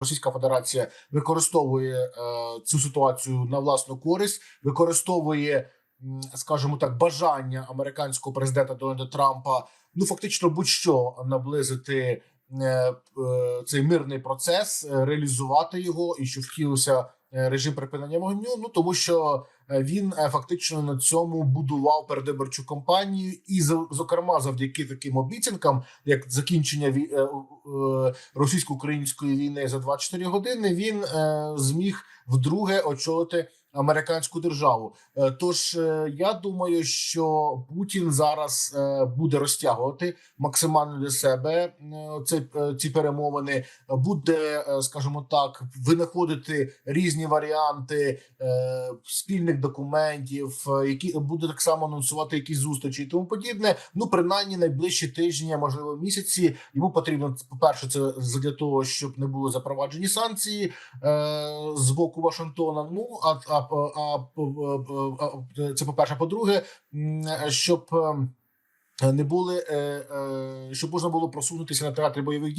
Російська Федерація використовує е, цю ситуацію на власну користь, використовує, скажімо так, бажання американського президента Дональда Трампа ну фактично будь-що наблизити цей мирний процес, е, реалізувати його і щоб втілився е, режим припинення вогню. Ну тому що е, він е, фактично на цьому будував передвиборчу кампанію, і зокрема завдяки таким обіцянкам, як закінчення е, е, російсько-української війни за 24 години, він е, зміг вдруге очолити американську державу. Е, Тож е, я думаю, що Путін зараз е, буде розтягувати максимально для себе е, ці перемовини, буде, скажімо так, винаходити різні варіанти спільних документів, які буде так само анонсувати якісь зустрічі і тому подібне. Ну, принаймні, найближчі тижні, можливо, місяці. Йому потрібно по перше, це для того, щоб не були запроваджені санкції з боку Вашингтона. Ну а, а, а, а, це по перше. По-друге, щоб е, не були, е, е, щоб можна було просунутися на театрі бойових дій.